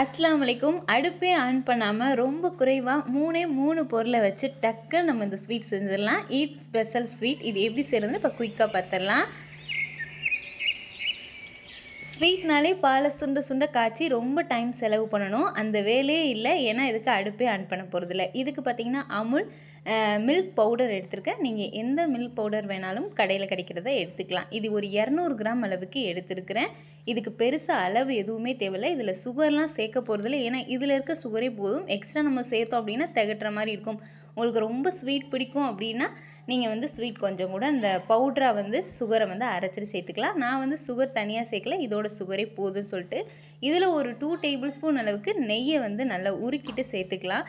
அஸ்லாம் வலைக்கும் அடுப்பே ஆன் பண்ணாமல் ரொம்ப குறைவாக மூணே மூணு பொருளை வச்சு டக்குன்னு நம்ம இந்த ஸ்வீட் செஞ்சிடலாம். ஈட் ஸ்பெஷல் ஸ்வீட் இது எப்படி செய்கிறதுன்னு இப்போ குயிக்காக பார்த்துடலாம். ஸ்வீட்னாலே பாலை சுண்ட சுண்ட காய்ச்சி ரொம்ப டைம் செலவு பண்ணணும். அந்த வேலையே இல்லை. ஏன்னா இதுக்கு அடுப்பே ஆன் பண்ண போகிறதில்ல இதுக்கு பார்த்தீங்கன்னா அமுல் மில்க் பவுடர் எடுத்திருக்கேன். நீங்கள் எந்த மில்க் பவுடர் வேணாலும் கடையில் கிடைக்கிறத எடுத்துக்கலாம். இது ஒரு இரநூறு கிராம் அளவுக்கு எடுத்திருக்கிறேன். இதுக்கு பெருசாக அளவு எதுவுமே தேவையில்லை. இதில் சுகர்லாம் சேர்க்க போகிறதில்ல ஏன்னா இதில் இருக்க சுகரே போதும். எக்ஸ்ட்ரா நம்ம சேர்த்தோம் அப்படின்னா திகட்டுற மாதிரி இருக்கும். உங்களுக்கு ரொம்ப ஸ்வீட் பிடிக்கும் அப்படின்னா நீங்கள் வந்து ஸ்வீட் கொஞ்சம் கூட அந்த பவுட்ரை வந்து சுகரை வந்து அரைச்சிட்டு சேர்த்துக்கலாம். நான் வந்து சுகர் தனியாக சேர்க்கல இதோட சுகரே போதும்னு சொல்லிட்டு. இதில் ஒரு டூ டேபிள் ஸ்பூன் அளவுக்கு நெய்யை வந்து நல்லா உருக்கிட்டு சேர்த்துக்கலாம்.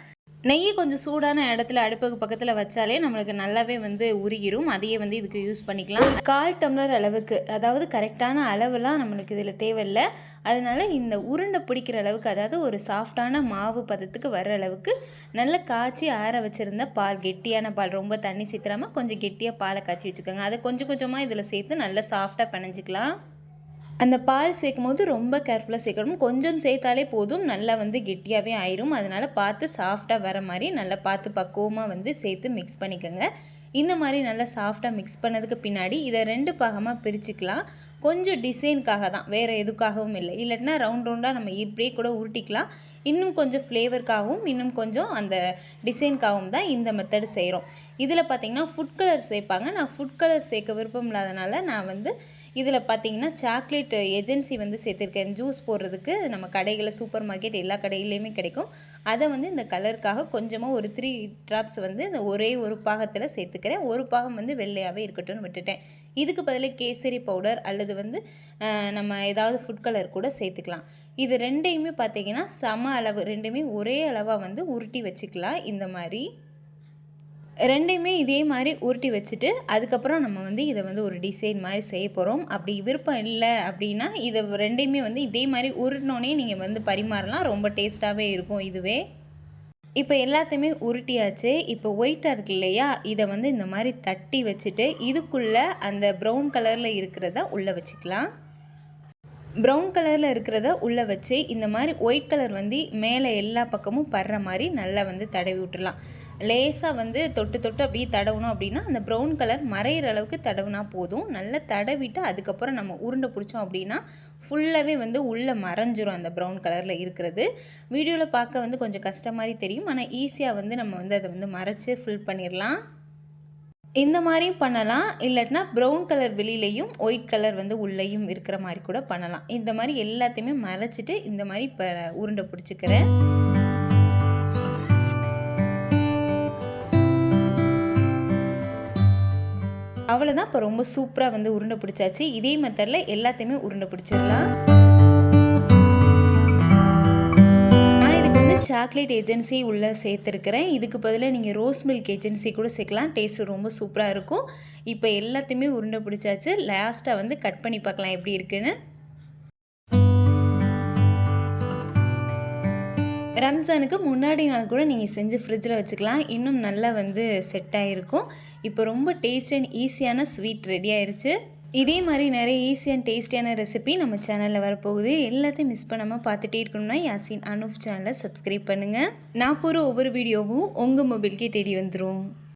நெய்யை கொஞ்சம் சூடான இடத்துல அடுப்புக்கு பக்கத்தில் வச்சாலே நம்மளுக்கு நல்லாவே வந்து உருகிரும். அதையே வந்து இதுக்கு யூஸ் பண்ணிக்கலாம். கால் டம்ளர் அளவுக்கு அதாவது கரெக்டான அளவுலாம் நம்மளுக்கு இதில் தேவையில்லை. அதனால் இந்த உருண்டை பிடிக்கிற அளவுக்கு அதாவது ஒரு சாஃப்டான மாவு பதத்துக்கு வர்ற அளவுக்கு நல்லா காய்ச்சி ஆற வச்சுருந்த பால் கெட்டியான பால் ரொம்ப தண்ணி சேர்த்துறாமல் கொஞ்சம் கெட்டியாக பாலை காய்ச்சி வச்சுக்கோங்க. அதை கொஞ்சம் கொஞ்சமாக இதில் சேர்த்து நல்லா சாஃப்டாக பிணைஞ்சிக்கலாம். அந்த பால் சேர்க்கும் போது ரொம்ப கேர்ஃபுல்லாக சேர்க்கணும். கொஞ்சம் சேர்த்தாலே போதும். நல்லா வந்து கெட்டியாகவே ஆயிரும். அதனால் பார்த்து சாஃப்டாக வர மாதிரி நல்லா பார்த்து பக்குவமாக வந்து சேர்த்து மிக்ஸ் பண்ணிக்கோங்க. இந்த மாதிரி நல்லா சாஃப்டாக மிக்ஸ் பண்ணதுக்கு பின்னாடி இதை ரெண்டு பாகமாக பிரிச்சுக்கலாம். கொஞ்சம் டிசைனுக்காக தான் வேறு எதுக்காகவும் இல்லை. இல்லைன்னா ரவுண்ட் ரவுண்டாக நம்ம இப்படியே கூட உருட்டிக்கலாம். இன்னும் கொஞ்சம் ஃப்ளேவருக்காகவும் இன்னும் கொஞ்சம் அந்த டிசைனுக்காகவும் தான் இந்த மெத்தடு செய்கிறோம் இதில் பார்த்திங்கன்னா ஃபுட் கலர் சேர்ப்பாங்க. நான் ஃபுட் கலர் சேர்க்க விருப்பம் இல்லாதனால நான் வந்து இதில் பார்த்திங்கன்னா சாக்லேட் ஏஜென்சி வந்து சேர்த்துருக்கேன். ஜூஸ் போடுறதுக்கு நம்ம கடைகளில் சூப்பர் மார்க்கெட் எல்லா கடையிலையுமே கிடைக்கும். அதை வந்து இந்த கலருக்காக கொஞ்சமாக ஒரு த்ரீ ட்ராப்ஸ் வந்து இந்த ஒரே ஒரு பாகத்தில் சேர்த்துக்கிறேன் ஒரு பாகம் வந்து வெள்ளையாகவே இருக்கட்டும்னு விட்டுட்டேன். இதுக்கு பதிலாக கேசரி பவுடர் அல்லது வந்து நம்ம ஏதாவது ஃபுட் கலர் கூட சேர்த்துக்கலாம். இது ரெண்டையுமே பார்த்திங்கன்னா சம அளவு ரெண்டுமே ஒரே அளவாக வந்து உருட்டி வச்சுக்கலாம். இந்த மாதிரி ரெண்டையுமே இதே மாதிரி உருட்டி வச்சுட்டு அதுக்கப்புறம் நம்ம வந்து இதை வந்து ஒரு டிசைன் மாதிரி செய்ய போகிறோம் அப்படி விருப்பம் இல்லை அப்படின்னா இதை ரெண்டையுமே வந்து இதே மாதிரி உருட்டினோடனே நீங்கள் வந்து பரிமாறலாம். ரொம்ப டேஸ்ட்டாகவே இருக்கும் இதுவே. இப்போ எல்லாத்தையுமே உருட்டியாச்சு. இப்போ ஒயிட்டாக இருக்கு இல்லையா? இதை வந்து இந்த மாதிரி தட்டி வச்சுட்டு இதுக்குள்ளே அந்த ப்ரௌன் கலரில் இருக்கிறத உள்ளே வச்சுக்கலாம். ப்ரௌன் கலரில் இருக்கிறத உள்ளே வச்சு இந்த மாதிரி ஒயிட் கலர் வந்து மேலே எல்லா பக்கமும் படுற மாதிரி நல்லா வந்து தடவி விட்டுலாம் லேசாக வந்து தொட்டு தொட்டு அப்படியே தடவணும் அப்படின்னா அந்த ப்ரௌன் கலர் மறையிற அளவுக்கு தடவுனா போதும். நல்லா தடவிட்டு அதுக்கப்புறம் நம்ம உருண்டை பிடிச்சோம் அப்படின்னா ஃபுல்லாகவே வந்து உள்ளே மறைஞ்சிரும் அந்த ப்ரௌன் கலரில் இருக்கிறது. வீடியோவில் பார்க்க வந்து கொஞ்சம் கஷ்டம் மாதிரி தெரியும். ஆனால் ஈஸியாக வந்து நம்ம வந்து அதை வந்து மறைச்சி ஃபில் பண்ணிடலாம் இந்த மாதிரியும் பண்ணலாம். இல்லாட்டினா ப்ரௌன் கலர் வெளியிலையும் ஒயிட் கலர் வந்து உள்ளேயும் இருக்கிற மாதிரி கூட பண்ணலாம். இந்த மாதிரி எல்லாத்தையுமே மறைச்சிட்டு இந்த மாதிரி இப்போ உருண்டை பிடிச்சிக்கிறேன். அவ்வளோதான் இப்போ ரொம்ப சூப்பராக வந்து உருண்டை பிடிச்சாச்சு. இதே மெத்தடில் எல்லாத்தையுமே உருண்டை பிடிச்சிடலாம். சாக்லேட் ஏஜென்சி உள்ளே சேர்த்துருக்குறேன். இதுக்கு பதிலாக நீங்கள் ரோஸ் மில்க் ஏஜென்சி கூட சேர்க்கலாம். டேஸ்ட் ரொம்ப சூப்பராக இருக்கும். இப்போ எல்லாத்தையுமே உருண்டை பிடிச்சாச்சு. லாஸ்ட்டாக வந்து கட் பண்ணி பார்க்கலாம் எப்படி இருக்குன்னு. ரம்ஜானுக்கு முன்னாடி நாள் கூட நீங்கள் செஞ்சு ஃப்ரிட்ஜில் வச்சுக்கலாம். இன்னும் நல்லா வந்து செட் ஆகிருக்கும் இப்போ ரொம்ப டேஸ்ட் அண்ட் ஈஸியான ஸ்வீட் ரெடி ஆயிடுச்சு இதே மாதிரி நிறைய ஈஸி அண்ட் டேஸ்டியான ரெசிபி நம்ம சேனலில் வரப்போகுது. எல்லாத்தையும் மிஸ் பண்ணாமல் பார்த்துட்டே இருக்கணும்னா யாசின் அனுஃப் சேனலை சப்ஸ்கிரைப் பண்ணுங்கள் நான் போகிற ஒவ்வொரு வீடியோவும் உங்கள் மொபைலுக்கே தேடி வந்துடும்